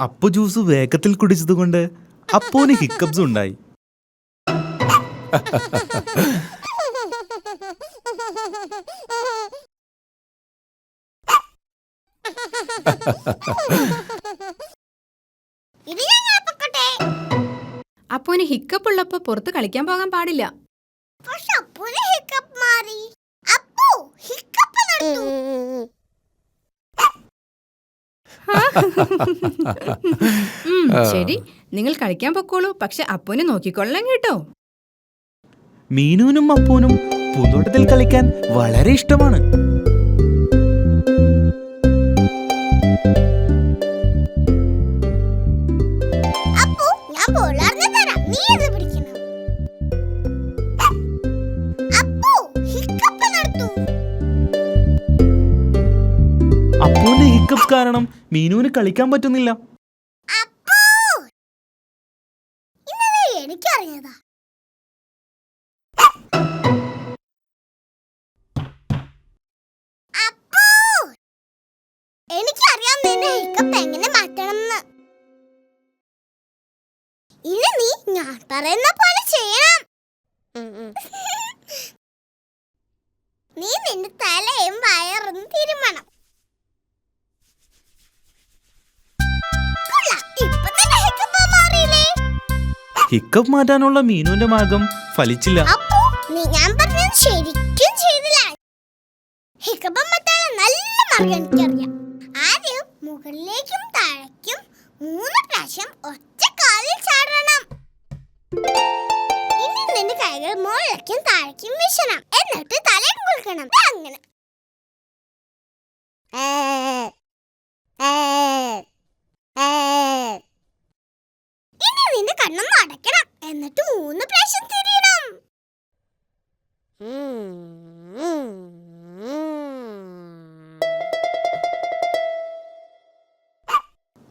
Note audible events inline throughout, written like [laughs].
Appu juice വേഗത്തിൽ കുടിച്ചതുകൊണ്ട് അപ്പോന് hiccups ഉണ്ടായി. അപ്പോന് hiccup ഉള്ളപ്പോ പുറത്ത് കളിക്കാൻ പോകാൻ പാടില്ല. പക്ഷെ അപ്പൂന് ഹിക്കപ്പ് മാറി. അപ്പോ ഹിക്കപ്പ് ഉം, ശരി. നിങ്ങൾ കളിക്കാൻ പൊക്കോളൂ. പക്ഷെ അപ്പൂനെ നോക്കിക്കൊള്ളാം കേട്ടോ. മീനുവിനും അപ്പൂനും പൂന്തോട്ടത്തിൽ കളിക്കാൻ വളരെ ഇഷ്ടമാണ്. മീനുവിന് കളിക്കാൻ പറ്റുന്നില്ല. എങ്ങനെ മാറ്റണമെന്ന്. നീ ഞാൻ പറയുന്ന പോലെ ചെയ്യണം. [laughs] നീ നിന്റെ തലയും വയറും തിരുമണം. ഹിക്കപ്പ് മാറ്റാനുള്ള മീനുവിന്റെ മാർഗം ഫലിച്ചില്ല. ശരിക്കും ചെയ്തില്ല. ഹിക്കപ്പം മറ്റാളെ നല്ല മാർഗം എനിക്കറിയാം.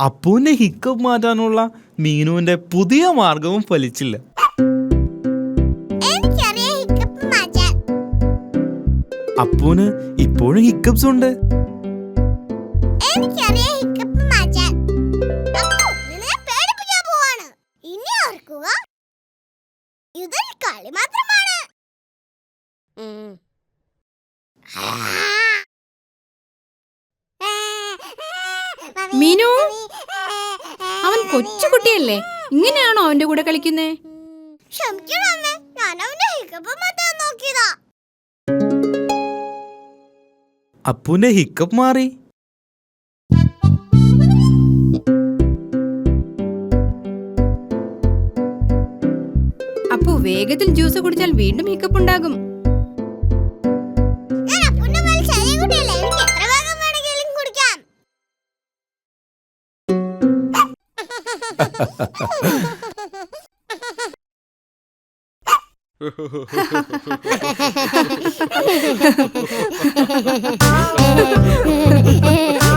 അപ്പൂന്റെ ഹിക്കപ്പ് മാറ്റാനുള്ള മീനുവിന്റെ പുതിയ മാർഗവും ഫലിച്ചില്ല. അപ്പുവിന് ഇപ്പോഴും ഹിക്കപ്സ് ഉണ്ട് കൊച്ചുകുട്ടിയല്ലേ? ഇങ്ങനെയാണോ അവന്റെ കൂടെ കളിക്കുന്നേ? ക്ഷമിക്കണം അമ്മേ ഞാൻ അവന്റെ ഹിക്കപ്പ് മാറ്റാൻ നോക്കിയതാ. അപ്പൂന്റെ ഹിക്കപ്പ് മാറി. അപ്പു വേഗത്തിൽ ജ്യൂസ് കുടിച്ചാൽ വീണ്ടും ഹിക്കപ്പ് ഉണ്ടാകും. Oh, [laughs] [laughs]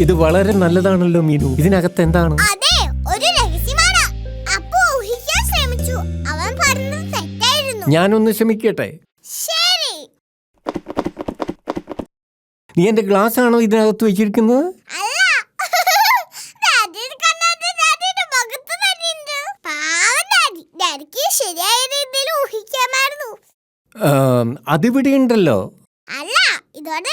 ഇത് വളരെ നല്ലതാണല്ലോ മീനു. ഇതിനകത്ത് എന്താണ്? അതെ ഒരു രഹസ്യമാണ്. അപ്പു ഊഹിക്കാൻ ശ്രമിച്ചു. അവൻ പറഞ്ഞത് തെറ്റായിരുന്നു. ഞാനൊന്ന് ശ്രമിക്കട്ടെ ശരി. നീ എന്റെ ഗ്ലാസ് ആണോ ഇതിനകത്ത് വെച്ചിരിക്കുന്നത്? അല്ല. ഡാഡിയുടെ കണ്ണാടി ഡാഡിയുടെ മുഖത്ത് തന്നെയുണ്ട്. പാവം ഡാഡി. ഡാഡിക്ക് ശരിയായ രീതിയിൽ ഊഹിക്കാമായിരുന്നു. ആം, അതിവിടെ ഉണ്ടല്ലോ. അല്ല ഇതോടെ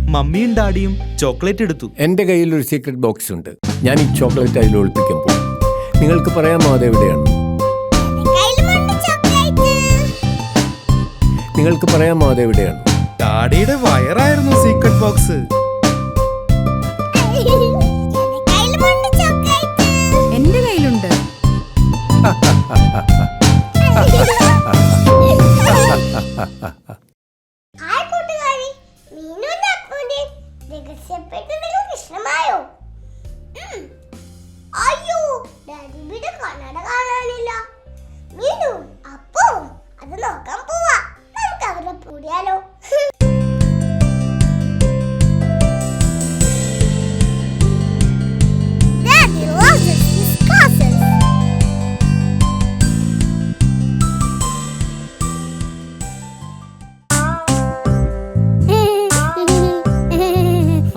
മമ്മിയും ഡാഡിയും ചോക്ലേറ്റ് എടുത്തു. എന്റെ കയ്യിൽ ഒരു സീക്രട്ട് ബോക്സ് ഉണ്ട്. ഞാൻ ഈ ചോക്ലേറ്റ് അതിൽ ഒളിപ്പിക്കുമ്പോൾ. പോകും നിങ്ങൾക്ക് പറയാമോ അതെവിടെയാണ്? നിങ്ങൾക്ക് പറയാമോ അതെവിടെയാണ്? ഡാഡിയുടെ വയറായിരുന്നു സീക്രട്ട് ബോക്സ് എന്റെ ചോക്ലേറ്റ് എന്റെ കയ്യിലുണ്ട്. [laughs]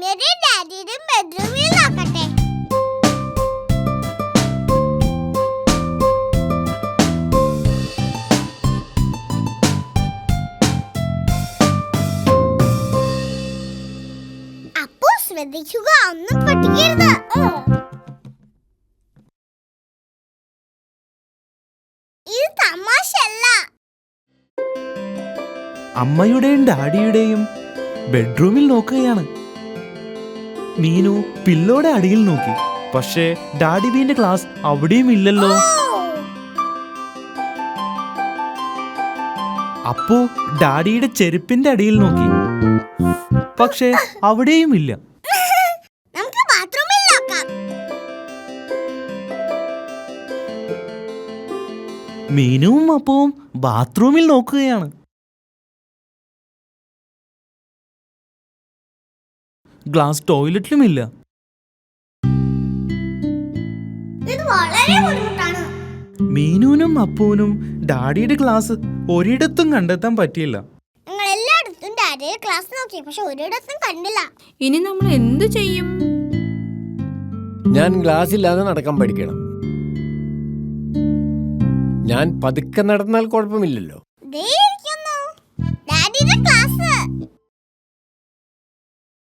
മമ്മിയുടെയും ഡാഡിയുടെയും ബെഡ്റൂമിൽ നോക്കട്ടെ അപ്പോ ശ്രദ്ധിക്കുക ഒന്നും പൊട്ടിക്കരുത്. അമ്മയുടെയും ഡാഡിയുടെയും ബെഡ്റൂമിൽ നോക്കുകയാണ്. മീനു പില്ലോടെ അടിയിൽ നോക്കി. പക്ഷേ ഡാഡി ബീന്റെ ക്ലാസ് അവിടെയും ഇല്ലല്ലോ. അപ്പോ ഡാഡിയുടെ ചെരുപ്പിന്റെ അടിയിൽ നോക്കി. പക്ഷേ അവിടെയും ഇല്ല. മീനുവും അപ്പവും ബാത്റൂമിൽ നോക്കുകയാണ്. ഗ്ലാസ് ടോയ്ലറ്റിലുമില്ല. ഇത് വളരെ ബുദ്ധിമുട്ടാണ്. മീനുവിനും അപ്പൂനും ഡാഡിയുടെ ക്ലാസ് ഒരിടത്തും കണ്ടെത്താൻ പറ്റിയില്ല. ഞങ്ങൾ എല്ലായിടത്തും ഡാഡിയുടെ ക്ലാസ് നോക്കി പക്ഷെ ഒരിടത്തും കണ്ടില്ല. ഇനി നമ്മൾ എന്തു ചെയ്യും? ഞാൻ ഗ്ലാസ് ഇല്ലാതെ നടക്കാൻ പഠിക്കണം. ഞാൻ പതുക്കെ നടന്നാൽ കുഴപ്പമില്ലല്ലോ.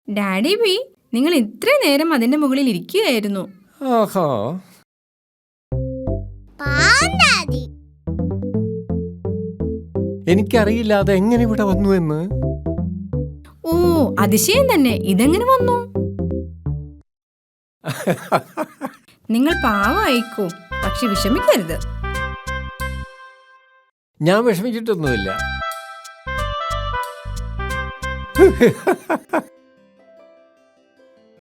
ഡാഡി ബി നിങ്ങൾ ഇത്ര നേരം അതിന്റെ മുകളിൽ ഇരിക്കുകയായിരുന്നു. ഡാഡി. എനിക്കറിയില്ല അത് എങ്ങനെ ഇവിടെ വന്നു എന്ന്. ഓ അതിശയം തന്നെ. ഇതെങ്ങനെ വന്നു? നിങ്ങൾ പാവമായിക്കോ പക്ഷെ വിഷമിക്കരുത്. ഞാൻ വിഷമിച്ചിട്ടൊന്നുമില്ല.